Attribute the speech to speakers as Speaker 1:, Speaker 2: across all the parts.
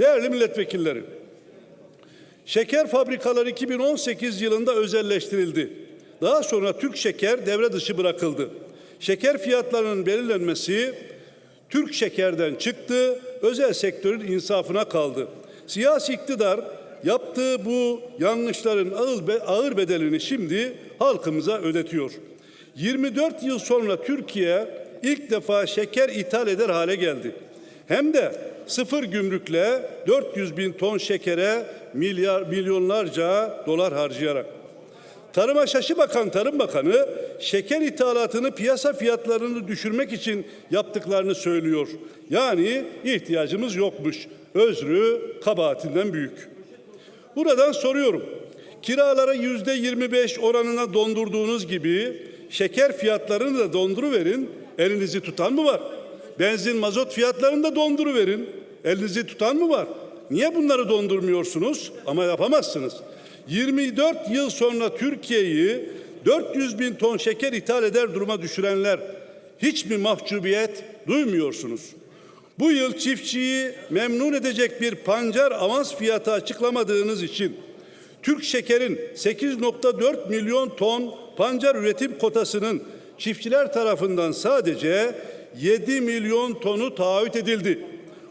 Speaker 1: Değerli milletvekilleri, şeker fabrikaları 2018 yılında özelleştirildi. Daha sonra Türk Şeker devre dışı bırakıldı. Şeker fiyatlarının belirlenmesi Türk Şeker'den çıktı, özel sektörün insafına kaldı. Siyasi iktidar yaptığı bu yanlışların ağır, be- ağır bedelini şimdi halkımıza ödetiyor. 24 yıl sonra Türkiye ilk defa şeker ithal eder hale geldi. Hem de sıfır gümrükle 400 bin ton şekere milyar milyonlarca dolar harcayarak. Tarıma şaşı bakan Tarım Bakanı şeker ithalatını piyasa fiyatlarını düşürmek için yaptıklarını söylüyor. Yani ihtiyacımız yokmuş. Özrü kabahatinden büyük. Buradan soruyorum. Kiralara yüzde 25 oranına dondurduğunuz gibi şeker fiyatlarını da donduruverin. Elinizi tutan mı var? Benzin, mazot fiyatlarını da donduruverin. Elinizi tutan mı var? Niye bunları dondurmuyorsunuz? Ama yapamazsınız. 24 yıl sonra Türkiye'yi 400 bin ton şeker ithal eder duruma düşürenler hiç mi mahcubiyet duymuyorsunuz? Bu yıl çiftçiyi memnun edecek bir pancar avans fiyatı açıklamadığınız için Türk Şeker'in 8.4 milyon ton pancar üretim kotasının çiftçiler tarafından sadece 7 milyon tonu taahhüt edildi.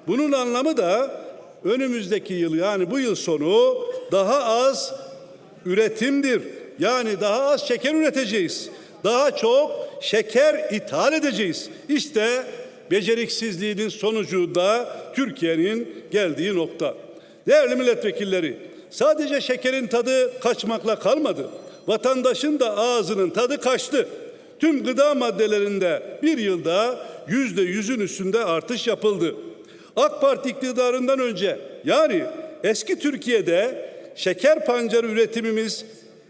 Speaker 1: Bunun anlamı da önümüzdeki yıl yani bu yıl sonu daha az üretimdir. Yani daha az şeker üreteceğiz. Daha çok şeker ithal edeceğiz. İşte beceriksizliğinin sonucu da Türkiye'nin geldiği nokta. Değerli milletvekilleri, sadece şekerin tadı kaçmakla kalmadı. Vatandaşın da ağzının tadı kaçtı. Tüm gıda maddelerinde bir yılda yüzde yüzün üstünde artış yapıldı. AK Parti iktidarından önce yani eski Türkiye'de şeker pancarı üretimimiz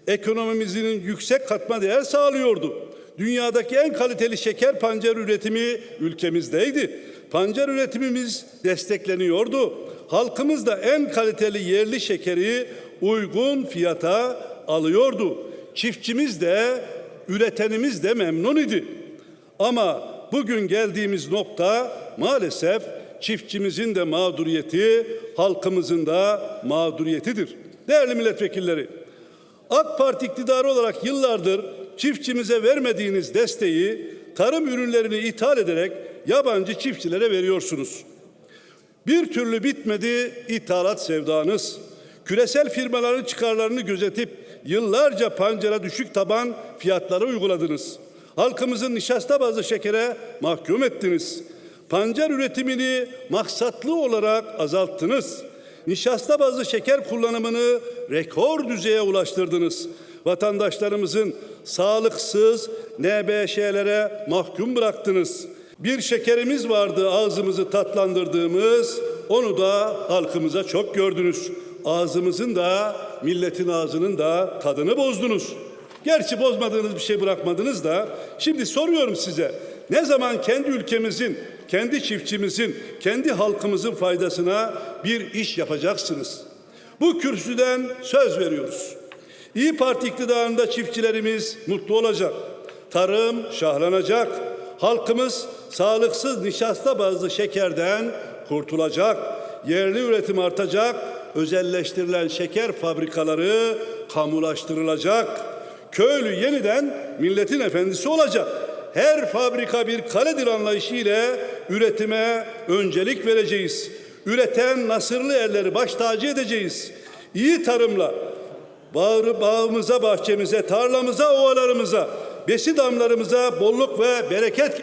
Speaker 1: ekonomimizin yüksek katma değer sağlıyordu. Dünyadaki en kaliteli şeker pancarı üretimi ülkemizdeydi. Pancar üretimimiz destekleniyordu. Halkımız da en kaliteli yerli şekeri uygun fiyata alıyordu. Çiftçimiz de üretenimiz de memnun idi. Ama bugün geldiğimiz nokta maalesef çiftçimizin de mağduriyeti, halkımızın da mağduriyetidir. Değerli milletvekilleri, AK Parti iktidarı olarak yıllardır çiftçimize vermediğiniz desteği tarım ürünlerini ithal ederek yabancı çiftçilere veriyorsunuz. Bir türlü bitmedi ithalat sevdanız. Küresel firmaların çıkarlarını gözetip yıllarca pancara düşük taban fiyatları uyguladınız. Halkımızın nişasta bazlı şekere mahkum ettiniz. Pancar üretimini maksatlı olarak azalttınız. Nişasta bazlı şeker kullanımını rekor düzeye ulaştırdınız. Vatandaşlarımızın sağlıksız NBŞ'lere mahkum bıraktınız. Bir şekerimiz vardı ağzımızı tatlandırdığımız, onu da halkımıza çok gördünüz. Ağzımızın da milletin ağzının da tadını bozdunuz. Gerçi bozmadığınız bir şey bırakmadınız da şimdi soruyorum size ne zaman kendi ülkemizin, kendi çiftçimizin, kendi halkımızın faydasına bir iş yapacaksınız? Bu kürsüden söz veriyoruz. İyi Parti iktidarında çiftçilerimiz mutlu olacak. Tarım şahlanacak. Halkımız sağlıksız nişasta bazlı şekerden kurtulacak. Yerli üretim artacak. Özelleştirilen şeker fabrikaları kamulaştırılacak. Köylü yeniden milletin efendisi olacak. Her fabrika bir kaledir anlayışı ile üretime öncelik vereceğiz. Üreten nasırlı elleri baş tacı edeceğiz. İyi tarımla bağrı bağımıza, bahçemize, tarlamıza, ovalarımıza, besi damlarımıza bolluk ve bereket